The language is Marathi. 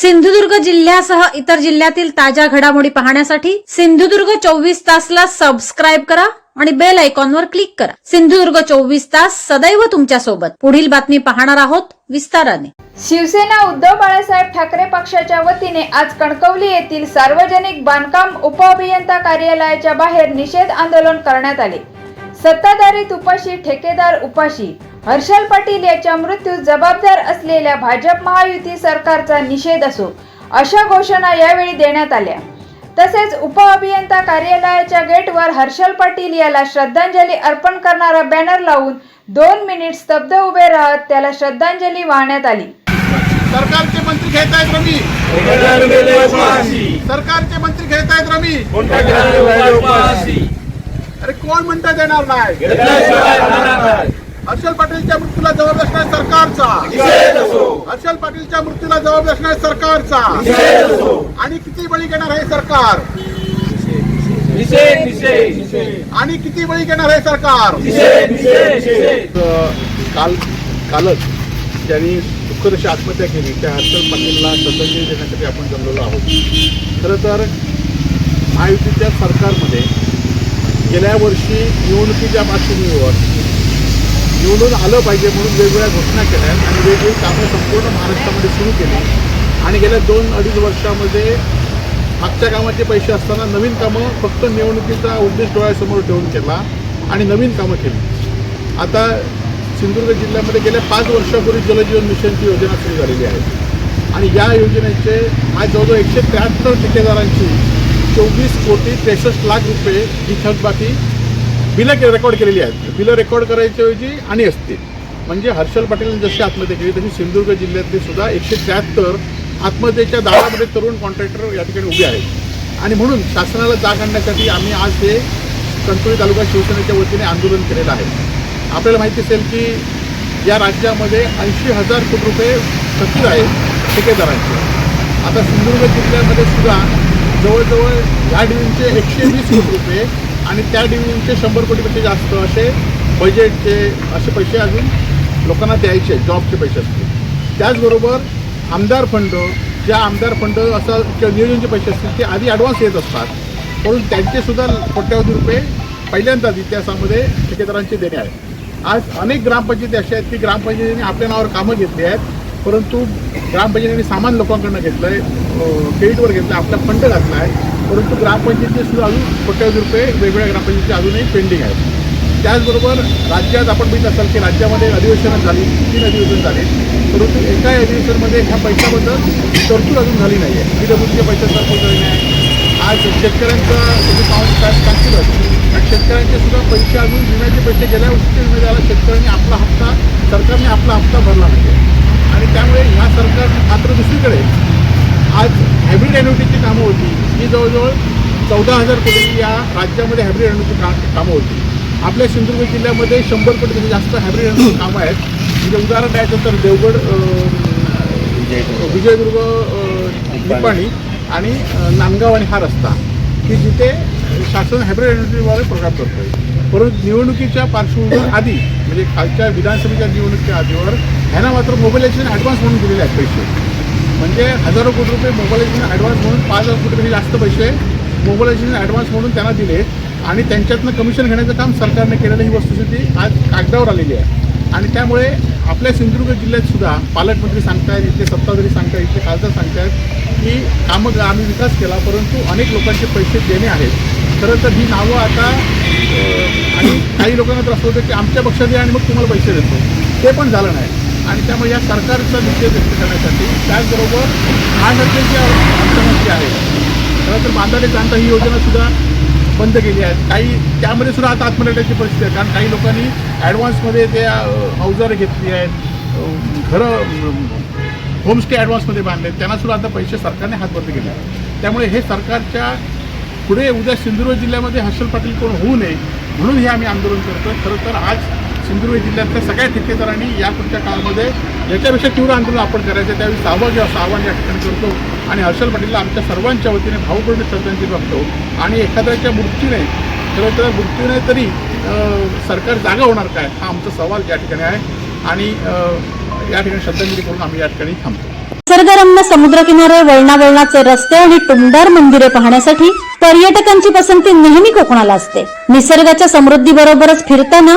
सिंधुदुर्ग जिल्ह्यासह इतर जिल्ह्यातील ताज्या घडामोडी पाहण्यासाठी सिंधुदुर्ग चोवीस तासला सबस्क्राईब करा आणि बेल आयकॉनवर क्लिक करा. सिंधुदुर्ग चोवीस तास सदैव तुमच्यासोबत. पुढील बातमी पाहणार आहोत विस्ताराने. शिवसेना उद्धव बाळासाहेब ठाकरे पक्षाच्या वतीने आज कणकवली येथील सार्वजनिक बांधकाम उपअभियंता कार्यालयाच्या बाहेर निषेध आंदोलन करण्यात आले. सत्ताधारी उपाशी ठेकेदार उपाशी हर्षल पाटील याच्या मृत्यूस जबाबदार असलेल्या भाजप महायुती सरकारचा निषेध असो अशा घोषणा यावेळी देण्यात आल्या. तसेच उपअभियंता कार्यालयाच्या गेटवर हर्षल पाटील याला श्रद्धांजली अर्पण करणारा बॅनर लावून दोन मिनिट स्तब्ध उभे राहत त्याला श्रद्धांजली वाहण्यात आली. सरकारचे मंत्री घेत आहेत रमी. सरकारचे मंत्री घेत आहेत रमी. अरे कोण म्हणतात येणार नाही हर्षल पाटीलच्या मृत्यूला जबाबदार असणार सरकारचा. हर्षल पाटीलच्या मृत्यूला जबाबदार असणार सरकारचा. आणि किती बळी घेणार आहे सरकार? आणि किती बळी घेणार आहे सरकार? काल कालच ज्यांनी दुःखद अशी आत्महत्या केली. त्या हर्षल पाटीलला श्रद्धांजली देण्यासाठी आपण जमलेलो आहोत. खरं तर महायुतीच्या सरकारमध्ये गेल्या वर्षी निवडणुकीच्या पार्श्वभूमीवर निवडून आलं पाहिजे म्हणून वेगवेगळ्या घोषणा केल्या आणि वेगवेगळी कामं संपूर्ण महाराष्ट्रामध्ये सुरू केली आणि गेल्या दोन अडीच वर्षामध्ये मागच्या कामाचे पैसे असताना नवीन कामं फक्त निवडणुकीचा उद्देश डोळ्यासमोर ठेवून केला आणि नवीन कामं केली. आता सिंधुदुर्ग जिल्ह्यामध्ये गेल्या पाच वर्षापूर्वी जलजीवन मिशनची योजना सुरू झालेली आहे. आणि या योजनेचे आज जवळजवळ एकशे त्र्याहत्तर ठेकेदारांची चोवीस कोटी त्रेसष्ट लाख रुपये ही थकबाकी बिलं के रेकॉर्ड केलेली आहेत. बिलं रेकॉर्ड करायच्या ऐवजी आणि असतील. म्हणजे हर्षल पाटीलने जशी आत्महत्या केली तशी सिंधुदुर्ग जिल्ह्यातले सुद्धा एकशे त्र्याहत्तर आत्महत्येच्या दारामध्ये तरुण कॉन्ट्रॅक्टर या ठिकाणी उभे आहेत. आणि म्हणून शासनाला जाग आणण्यासाठी आम्ही आज हे कणकवली तालुका शिवसेनेच्या वतीने आंदोलन केलेलं आहे. आपल्याला माहिती असेल की या राज्यामध्ये ऐंशी हजार कोटी रुपये थकीत आहेत ठेकेदारांचे. आता सिंधुदुर्ग जिल्ह्यामध्ये सुद्धा जवळजवळ या डिव्हिजनचे एकशे वीस कोटी रुपये आणि त्या डिव्हिजनचे शंभर कोटीपेक्षा जास्त असे बजेटचे असे पैसे अजून लोकांना द्यायचे जॉबचे पैसे असतील. त्याचबरोबर आमदार फंड ज्या आमदार फंड असं किंवा नियोजनचे पैसे असतील ते आधी ॲडव्हान्स येत असतात. म्हणून त्यांचेसुद्धा कोट्यावधी रुपये पहिल्यांदाच इतिहासामध्ये ठेकेदारांचे देणे आहेत. आज अनेक ग्रामपंचायती अशा आहेत की ग्रामपंचायतीने आपल्या नावावर कामं घेतली आहेत परंतु ग्रामपंचायतीने सामान लोकांकडनं घेतलं आहे क्रेडिटवर घेतलं आहे आपला फंड घातला आहे परंतु ग्रामपंचायतीचे सुद्धा अजून कोट्यावधी रुपये वेगवेगळ्या ग्रामपंचायतीचे अजूनही पेंडिंग आहेत. त्याचबरोबर राज्यात आपण बघित असाल की राज्यामध्ये अधिवेशनं झाली तीन अधिवेशन झाले. परंतु एका अधिवेशनमध्ये ह्या पैशाबद्दल तरतूद अजून झाली नाही आहे पी डब्ल्यूच्या पैशाचा तरतूद झाली नाही. आज शेतकऱ्यांचा तुम्ही पाहून काय सांगतील आणि शेतकऱ्यांचे सुद्धा पैसे अजून विम्याचे पैसे गेल्या वर्षी विम्याला शेतकऱ्यांनी आपला हप्ता सरकारने आपला हप्ता भरला नाही आणि त्यामुळे ह्या सरकार मात्र दुसरीकडे. आज हायब्रिड ॲन्युटीची कामं होती. ही जवळजवळ चौदा हजार कोटी या राज्यामध्ये हायब्रिड एन्युटी का कामं होती. आपल्या सिंधुदुर्ग जिल्ह्यामध्ये शंभर कोटीपेक्षा जास्त हायब्रिड एन्युटी कामं आहेत. म्हणजे उदाहरण द्यायचं तर देवगड विजयदुर्ग. निपाणी. आणि नांदगाव आणि हा रस्ता की जिथे शासन हायब्रिड एन्युटीद्वारे प्रोग्राम करतोय. परंतु निवडणुकीच्या पार्श्वभूमीवर आधी म्हणजे खालच्या विधानसभेच्या निवडणुकीच्या आधीवर ह्यांना मात्र मोबाईलायझेशन ॲडव्हान्स म्हणून दिलेले आहेत पैसे. म्हणजे हजारो कोटी रुपये मोबाईलायझेशन ॲडव्हान्स म्हणून पाच हजार कोटीपेक्षा जास्त पैसे मोबाईलायझेशन ॲडव्हान्स म्हणून त्यांना दिले. आणि त्यांच्यातनं कमिशन घेण्याचं काम सरकारने केलेलं ही वस्तुस्थिती आज कागदावर आलेली आहे. आणि त्यामुळे आपल्या सिंधुदुर्ग जिल्ह्यात सुद्धा पालकमंत्री सांगतायत इथले सत्ताधारी सांगतायत इथले खासदार सांगतायत की कामं आम्ही विकास केला परंतु अनेक लोकांचे पैसे देणे आहेत. खरं तर ही नावं आता आणि काही लोकांना त्रास होतं की आमच्या पक्षात या आणि मग तुम्हाला पैसे देतो. ते पण झालं नाही. आणि त्यामुळे या सरकारचा निषेध व्यक्त करण्यासाठी त्याचबरोबर महानगरची अर्थमंत्री आहे. खरं तर बांधाडे जाणता ही योजना सुद्धा बंद केली आहे. काही त्यामध्ये सुद्धा आता आत्मनिर्भरची परिस्थिती आहे. कारण काही लोकांनी ॲडव्हान्समध्ये त्या अवजारं घेतली आहेत. घरं होमस्टे ॲडव्हान्समध्ये बांधले त्यांना सुद्धा आता पैसे सरकारने हातबंद केले त्यामुळे हे सरकारच्या पुढे उद्या सिंधुदुर्ग जिल्ह्यामध्ये हर्षल पाटील कोण होऊ नये म्हणून हे आम्ही आंदोलन करतो खरं तर आज सिंधुदुर्ग जिल्ह्यातल्या सगळ्या ठेकेदारांनी या पुढच्या काळामध्ये याच्यापेक्षा तीव्र आंदोलन आपण करायचं त्यावेळी सहभागी असं आव्हान या ठिकाणी करतो. आणि हर्षल पाटीलला आमच्या सर्वांच्या वतीने भावपूर्ण श्रद्धांजली वागतो आणि एखाद्याच्या मृत्यूने खरं तर मृत्यूने तरी सरकार जागा होणार काय हा आमचा सवाल या ठिकाणी आहे. आणि या ठिकाणी श्रद्धांजली करून आम्ही या ठिकाणी थांबतो. निसर्गरम्य समुद्रकिनारे वळणावळणाचे रस्ते आणि टुंडार मंदिरे पाहण्यासाठी पर्यटकांची पसंती नेहमी कोकणाला असते. निसर्गाच्या समृद्धी बरोबरच फिरताना